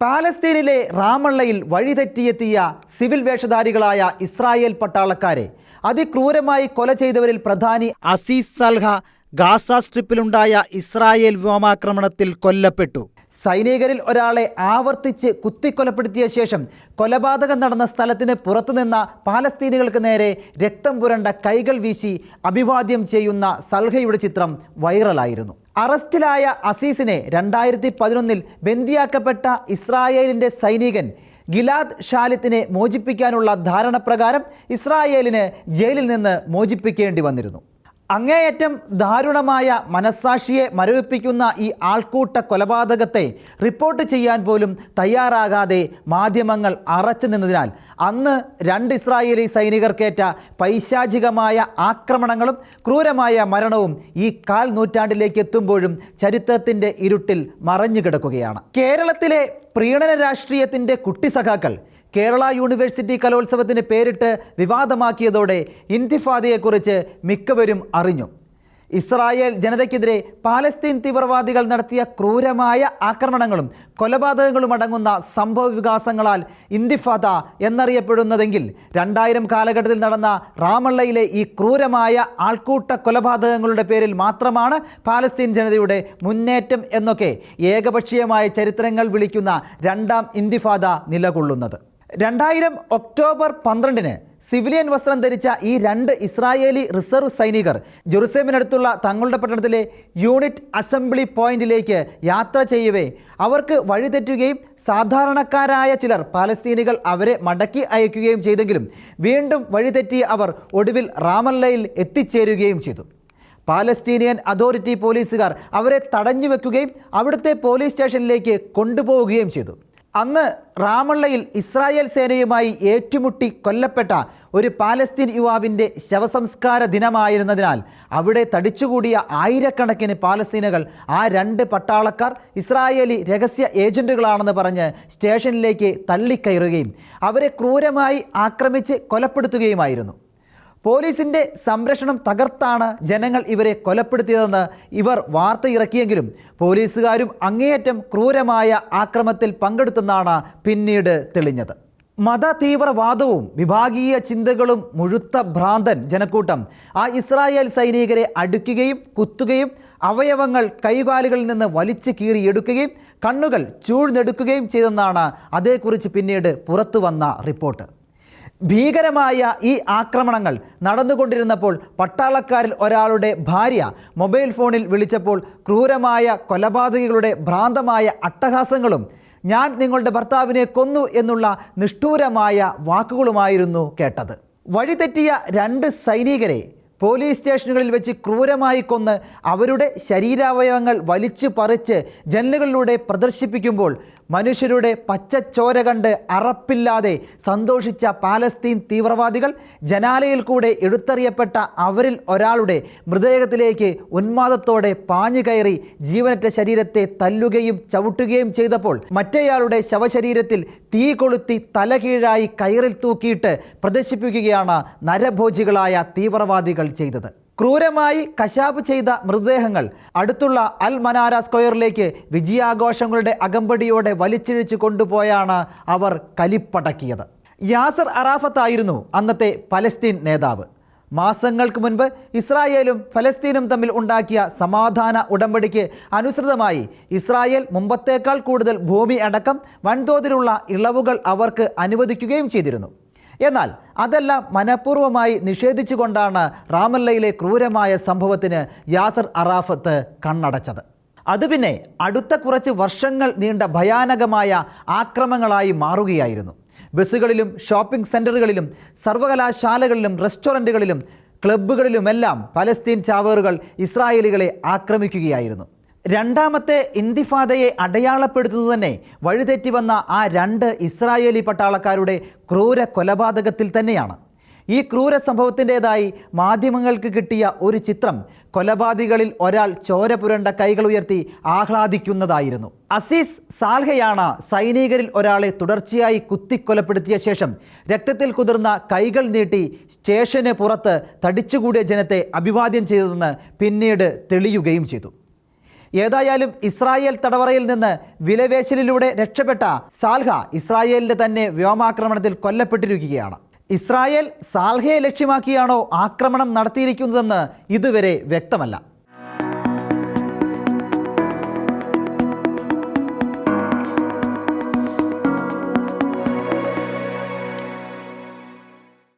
പാലസ്തീനിലെ റാമള്ളയിൽ വഴിതെറ്റിയെത്തിയ civil വേഷധാരികളായ Israel പട്ടാളക്കാരെ അതിക്രൂരമായി കൊല ചെയ്തവരിൽ പ്രധാനി അസീസ് സൽഹ ഗാസ സ്ട്രിപ്പിലുണ്ടായ ഇസ്രായേൽ വ്യോമാക്രമണത്തിൽ കൊല്ലപ്പെട്ടു. സൈനികരിൽ ഒരാളെ ആവർത്തിച്ച് കുത്തിക്കൊലപ്പെടുത്തിയ ശേഷം കൊലപാതകം നടന്ന സ്ഥലത്തിന് പുറത്തുനിന്ന പാലസ്തീനികൾക്ക് നേരെ രക്തം പുരണ്ട കൈകൾ വീശി അഭിവാദ്യം ചെയ്യുന്ന സൽഹയുടെ ചിത്രം വൈറലായിരുന്നു. അറസ്റ്റിലായ അസീസിനെ രണ്ടായിരത്തി പതിനൊന്നിൽ ബന്ദിയാക്കപ്പെട്ട ഇസ്രായേലിന്റെ സൈനികൻ ഗിലാദ് ഷാലിത്തിനെ മോചിപ്പിക്കാനുള്ള ധാരണപ്രകാരം ഇസ്രായേലിന് ജയിലിൽ നിന്ന് മോചിപ്പിക്കേണ്ടി വന്നിരുന്നു. അങ്ങേയറ്റം ദാരുണമായ മനസ്സാക്ഷിയെ മരവിപ്പിക്കുന്ന ഈ ആൾക്കൂട്ട കൊലപാതകത്തെ റിപ്പോർട്ട് ചെയ്യാൻ പോലും തയ്യാറാകാതെ മാധ്യമങ്ങൾ അറച്ചു നിന്നതിനാൽ അന്ന് രണ്ട് ഇസ്രായേലി സൈനികർക്കേറ്റ പൈശാചികമായ ആക്രമണങ്ങളും ക്രൂരമായ മരണവും ഈ കാൽ നൂറ്റാണ്ടിലേക്ക് എത്തുമ്പോഴും ചരിത്രത്തിന്റെ ഇരുട്ടിൽ മറഞ്ഞു കിടക്കുകയാണ് കേരളത്തിലെ പ്രീണന രാഷ്ട്രീയത്തിന്റെ കുട്ടിസഖാക്കൾ കേരള യൂണിവേഴ്സിറ്റി കലോത്സവത്തിന് പേരിട്ട് വിവാദമാക്കിയതോടെ ഇന്തിഫാദയെക്കുറിച്ച് മിക്കവരും അറിഞ്ഞു. ഇസ്രായേൽ ജനതയ്ക്കെതിരെ പാലസ്തീൻ തീവ്രവാദികൾ നടത്തിയ ക്രൂരമായ ആക്രമണങ്ങളും കൊലപാതകങ്ങളും അടങ്ങുന്ന സംഭവ വികാസങ്ങളാൽ ഇന്തിഫാദ എന്നറിയപ്പെടുന്നതെങ്കിൽ രണ്ടായിരം കാലഘട്ടത്തിൽ നടന്ന റാമള്ളയിലെ ഈ ക്രൂരമായ ആൾക്കൂട്ട കൊലപാതകങ്ങളുടെ പേരിൽ മാത്രമാണ് പാലസ്തീൻ ജനതയുടെ മുന്നേറ്റം എന്നൊക്കെ ഏകപക്ഷീയമായ ചരിത്രങ്ങൾ വിളിക്കുന്ന രണ്ടാം ഇന്തിഫാദ നിലകൊള്ളുന്നത്. രണ്ടായിരം ഒക്ടോബർ പന്ത്രണ്ടിന് സിവിലിയൻ വസ്ത്രം ധരിച്ച ഈ രണ്ട് ഇസ്രായേലി റിസർവ് സൈനികർ ജെറുസലേമിനടുത്തുള്ള തങ്ങളുടെ പട്ടണത്തിലെ യൂണിറ്റ് അസംബ്ലി പോയിന്റിലേക്ക് യാത്ര ചെയ്യവേ. അവർക്ക് വഴിതെറ്റുകയും സാധാരണക്കാരായ ചിലർ പാലസ്തീനികൾ അവരെ മടക്കി അയക്കുകയും ചെയ്തെങ്കിലും വീണ്ടും വഴിതെറ്റി അവർ ഒടുവിൽ റാമല്ലയിൽ എത്തിച്ചേരുകയും ചെയ്തു. പാലസ്തീനിയൻ അതോറിറ്റി പോലീസുകാർ അവരെ തടഞ്ഞു വെക്കുകയും അവിടുത്തെ പോലീസ് സ്റ്റേഷനിലേക്ക് കൊണ്ടുപോവുകയും ചെയ്തു. അന്ന് റാമള്ളയിൽ ഇസ്രായേൽ സേനയുമായി ഏറ്റുമുട്ടി കൊല്ലപ്പെട്ട ഒരു പാലസ്തീൻ യുവാവിന്റെ ശവസംസ്കാര ദിനമായിരുന്നതിനാൽ അവിടെ തടിച്ചുകൂടിയ ആയിരക്കണക്കിന് പാലസ്തീനകൾ ആ രണ്ട് പട്ടാളക്കാർ ഇസ്രായേലി രഹസ്യ ഏജന്റുകളാണെന്ന് പറഞ്ഞ് സ്റ്റേഷനിലേക്ക് തള്ളിക്കയറുകയും അവരെ ക്രൂരമായി ആക്രമിച്ച് കൊലപ്പെടുത്തുകയുമായിരുന്നു. പോലീസിന്റെ സംരക്ഷണം തകർത്താണ് ജനങ്ങൾ ഇവരെ കൊലപ്പെടുത്തിയതെന്ന് ഇവർ വാർത്ത ഇറക്കിയെങ്കിലും പോലീസുകാരും അങ്ങേയറ്റം ക്രൂരമായ ആക്രമത്തിൽ പങ്കെടുത്തെന്നാണ് പിന്നീട് തെളിഞ്ഞത്. മത തീവ്രവാദവും വിഭാഗീയ ചിന്തകളും മുഴുത്ത ഭ്രാന്തൻ ജനക്കൂട്ടം ആ ഇസ്രായേൽ സൈനികരെ അടുക്കുകയും കുത്തുകയും അവയവങ്ങൾ കൈകാലുകളിൽ നിന്ന് വലിച്ചു കീറിയെടുക്കുകയും കണ്ണുകൾ ചൂഴ്ന്നെടുക്കുകയും ചെയ്തെന്നാണ് അതേക്കുറിച്ച് പിന്നീട് പുറത്തു വന്ന റിപ്പോർട്ട്. ഭീകരമായ ഈ ആക്രമണങ്ങൾ നടന്നുകൊണ്ടിരുന്നപ്പോൾ പട്ടാളക്കാരിൽ ഒരാളുടെ ഭാര്യ മൊബൈൽ ഫോണിൽ വിളിച്ചപ്പോൾ ക്രൂരമായ കൊലപാതകികളുടെ ഭ്രാന്തമായ അട്ടഹാസങ്ങളും ഞാൻ നിങ്ങളുടെ ഭർത്താവിനെ കൊന്നു എന്നുള്ള നിഷ്ഠൂരമായ വാക്കുകളുമായിരുന്നു കേട്ടത്. വഴിതെറ്റിയ രണ്ട് സൈനികരെ പോലീസ് സ്റ്റേഷനുകളിൽ വെച്ച് ക്രൂരമായി കൊന്ന് അവരുടെ ശരീരാവയവങ്ങൾ വലിച്ചു പറിച്ച് ജനലുകളിലൂടെ പ്രദർശിപ്പിക്കുമ്പോൾ മനുഷ്യരുടെ പച്ചച്ചോര കണ്ട് അറപ്പില്ലാതെ സന്തോഷിച്ച പാലസ്തീൻ തീവ്രവാദികൾ ജനാലയിൽ കൂടെ എടുത്തറിയപ്പെട്ട അവരിൽ ഒരാളുടെ മൃതദേഹത്തിലേക്ക് ഉന്മാദത്തോടെ പാഞ്ഞു കയറി ജീവനറ്റ ശരീരത്തെ തല്ലുകയും ചവിട്ടുകയും ചെയ്തപ്പോൾ മറ്റേയാളുടെ ശവശരീരത്തിൽ തീ കൊളുത്തി തലകീഴായി കയറിൽ തൂക്കിയിട്ട് പ്രദർശിപ്പിക്കുകയാണ് നരഭോജികളായ തീവ്രവാദികൾ ചെയ്തത്. ക്രൂരമായി കശാപ്പ് ചെയ്ത മൃതദേഹങ്ങൾ അടുത്തുള്ള അൽ മനാര സ്ക്വയറിലേക്ക് വിജയാഘോഷങ്ങളുടെ അകമ്പടിയോടെ വലിച്ചിഴിച്ചു കൊണ്ടുപോയാണ് അവർ കലിപ്പടക്കിയത്. യാസർ അറാഫത്തായിരുന്നു അന്നത്തെ പലസ്തീൻ നേതാവ്. മാസങ്ങൾക്ക് മുൻപ് ഇസ്രായേലും ഫലസ്തീനും തമ്മിൽ ഉണ്ടാക്കിയ സമാധാന ഉടമ്പടിക്ക് അനുസൃതമായി ഇസ്രായേൽ മുമ്പത്തേക്കാൾ കൂടുതൽ ഭൂമി അടക്കം വൻതോതിലുള്ള ഇളവുകൾ അവർക്ക് അനുവദിക്കുകയും ചെയ്തിരുന്നു. എന്നാൽ അതെല്ലാം മനഃപൂർവമായി നിഷേധിച്ചുകൊണ്ടാണ് റാമല്ലയിലെ ക്രൂരമായ സംഭവത്തിന് യാസർ അറാഫത്ത് കണ്ണടച്ചത്. അത് പിന്നെ അടുത്ത കുറച്ച് വർഷങ്ങൾ നീണ്ട ഭയാനകമായ ആക്രമങ്ങളായി മാറുകയായിരുന്നു. ബസ്സുകളിലും ഷോപ്പിംഗ് സെന്ററുകളിലും സർവകലാശാലകളിലും റെസ്റ്റോറന്റുകളിലും ക്ലബ്ബുകളിലുമെല്ലാം പലസ്തീൻ ചാവേറുകൾ ഇസ്രായേലികളെ ആക്രമിക്കുകയായിരുന്നു. രണ്ടാമത്തെ ഇന്തിഫാദയെ അടയാളപ്പെടുത്തുന്നത് തന്നെ വഴിതെറ്റി വന്ന ആ രണ്ട് ഇസ്രായേലി പട്ടാളക്കാരുടെ ക്രൂര കൊലപാതകത്തിൽ തന്നെയാണ്. ഈ ക്രൂര സംഭവത്തിന്റെതായി മാധ്യമങ്ങൾക്ക് കിട്ടിയ ഒരു ചിത്രം കൊലപാതകളിൽ ഒരാൾ ചോര പുരണ്ട കൈകൾ ഉയർത്തി ആഹ്ലാദിക്കുന്നതായിരുന്നു. അസീസ് സാൽഹയാണ് സൈനികരിൽ ഒരാളെ തുടർച്ചയായി കുത്തിക്കൊലപ്പെടുത്തിയ ശേഷം രക്തത്തിൽ കുതിർന്ന കൈകൾ നീട്ടി സ്റ്റേഷന് പുറത്ത് തടിച്ചുകൂടിയ ജനത്തെ അഭിവാദ്യം ചെയ്തതെന്ന് പിന്നീട് തെളിയുകയും ചെയ്തു. ഏതായാലും ഇസ്രായേൽ തടവറയിൽ നിന്ന് വിലവേശലിലൂടെ രക്ഷപ്പെട്ട സാൽഹ ഇസ്രായേലിന്റെ തന്നെ വ്യോമാക്രമണത്തിൽ കൊല്ലപ്പെട്ടിരിക്കുകയാണ്. ഇസ്രായേൽ സാൽഹയെ ലക്ഷ്യമാക്കിയാണോ ആക്രമണം നടത്തിയിരിക്കുന്നതെന്ന് ഇതുവരെ വ്യക്തമല്ല.